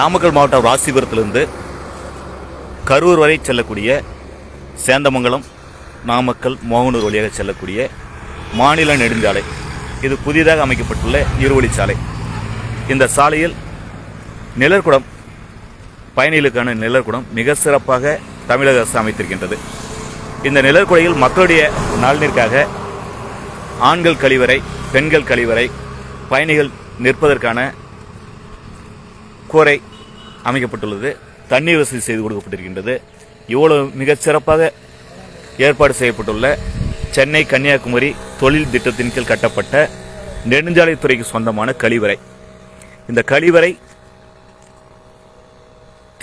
நாமக்கல் மாவட்டம் ராசிபுரத்திலிருந்து கரூர் வரை செல்லக்கூடிய சேந்தமங்கலம் நாமக்கல் மோகனூர் வழியாக செல்லக்கூடிய மாநில நெடுஞ்சாலை. இது புதிதாக அமைக்கப்பட்டுள்ள இருவழிச்சாலை இந்த சாலையில் நிழற்குடம் பயணிகளுக்கான நிழற்குடம் மிக சிறப்பாக தமிழக அரசு அமைத்திருக்கின்றது. இந்த நிழற்குடையில் மக்களுடைய நலனிற்காக ஆண்கள் கழிவறை பெண்கள் கழிவறை பயணிகள் நிற்பதற்கான கூரை அமைக்கப்பட்டுள்ளது. தண்ணீர் வசதி செய்து கொடுக்கப்பட்டிருக்கின்றது. இவ்வளவு மிகச் சிறப்பாக ஏற்பாடு செய்யப்பட்டுள்ள சென்னை கன்னியாகுமரி தொழில் திட்டத்தின் கீழ் கட்டப்பட்ட நெடுஞ்சாலைத்துறைக்கு சொந்தமான கழிவறை. இந்த கழிவறை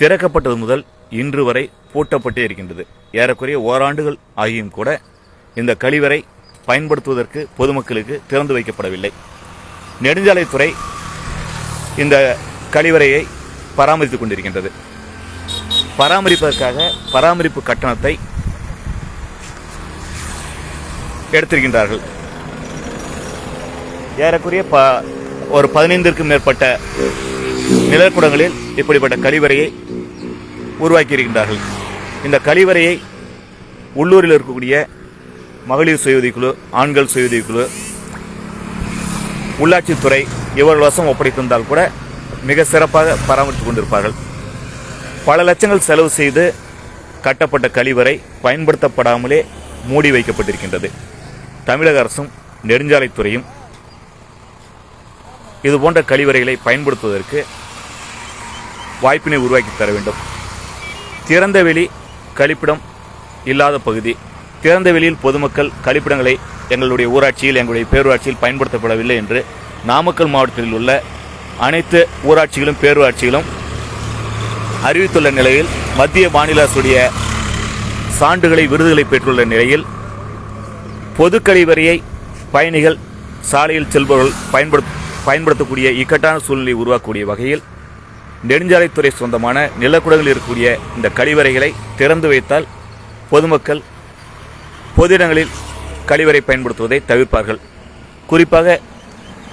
திறக்கப்பட்டது முதல் இன்று வரை பூட்டப்பட்டே இருக்கின்றது. ஏறக்குறைய ஓராண்டுகள் ஆகியும் கூட இந்த கழிவறை பயன்படுத்துவதற்கு பொதுமக்களுக்கு திறந்து வைக்கப்படவில்லை. நெடுஞ்சாலைத்துறை இந்த கழிவறையை பராமரித்துக் கொண்டிருக்கின்றது. பராமரிப்பதற்காக பராமரிப்பு கட்டணத்தை எடுத்திருக்கின்றார்கள். ஏறக்குறைய ப ஒரு பதினைந்திற்கும் மேற்பட்ட நிழற்குடங்களில் இப்படிப்பட்ட கழிவறையை உருவாக்கி இருக்கின்றார்கள் இந்த கழிவறையை உள்ளூரில் இருக்கக்கூடிய மகளிர் சுய குழு ஆண்கள் சுய குழு உள்ளாட்சித்துறை இவர்கள் வசம் ஒப்படைத்திருந்தால் கூட மிக சிறப்பாக பராமரித்துக் கொண்டிருப்பார்கள். பல லட்சங்கள் செலவு செய்து கட்டப்பட்ட கழிவறை பயன்படுத்தப்படாமலே மூடி வைக்கப்பட்டிருக்கின்றது. தமிழக அரசும் நெடுஞ்சாலைத்துறையும் இது போன்ற கழிவறைகளை பயன்படுத்துவதற்கு வாய்ப்பினை உருவாக்கி தர வேண்டும். திறந்தவெளி கழிப்பிடம் இல்லாத பகுதி. திறந்த வெளியில் பொதுமக்கள் கழிப்பிடங்களை எங்களுடைய ஊராட்சியில் எங்களுடைய பேரூராட்சியில் பயன்படுத்தப்படவில்லை என்று நாமக்கல் மாவட்டத்தில் உள்ள அனைத்து ஊராட்சிகளும் பேரூராட்சிகளும் அறிவித்துள்ள நிலையில் மத்திய மாநில அரசுடைய சான்றுகளை விருதுகளை பெற்றுள்ள நிலையில் பொது கழிவறையை பயணிகள் சாலையில் செல்பவர்கள் பயன்படுத்த பயன்படுத்தக்கூடிய இக்கட்டான சூழ்நிலை உருவாக்கக்கூடிய வகையில் நெடுஞ்சாலைத்துறை சொந்தமான நிலக்குடங்களில் இருக்கக்கூடிய இந்த கழிவறைகளை திறந்து வைத்தால் பொதுமக்கள் பொது இடங்களில் கழிவறை பயன்படுத்துவதை தவிர்ப்பார்கள். குறிப்பாக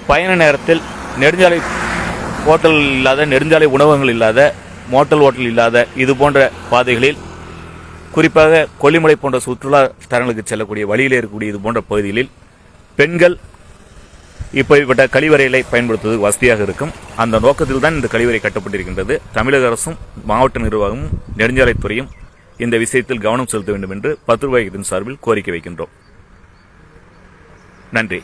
பயண நேரத்தில் நெடுஞ்சாலை ஹோட்டல் இல்லாத நெடுஞ்சாலை உணவகங்கள் இல்லாத மோட்டல் ஹோட்டல் இல்லாத இது போன்ற பாதைகளில் குறிப்பாக கொல்லிமலை போன்ற சுற்றுலா தலங்களுக்கு செல்லக்கூடிய வழியில் இருக்கக்கூடிய இது போன்ற பகுதிகளில் பெண்கள் இப்படிப்பட்ட கழிவறைகளை பயன்படுத்துவது வசதியாக இருக்கும். அந்த நோக்கத்தில் தான் இந்த கழிவறை கட்டப்பட்டிருக்கின்றது. தமிழக அரசும் மாவட்ட நிர்வாகமும் நெடுஞ்சாலைத்துறையும் இந்த விஷயத்தில் கவனம் செலுத்த வேண்டும் என்று பத்து ரூபாய் சார்பில் கோரிக்கை வைக்கின்றோம். நன்றி.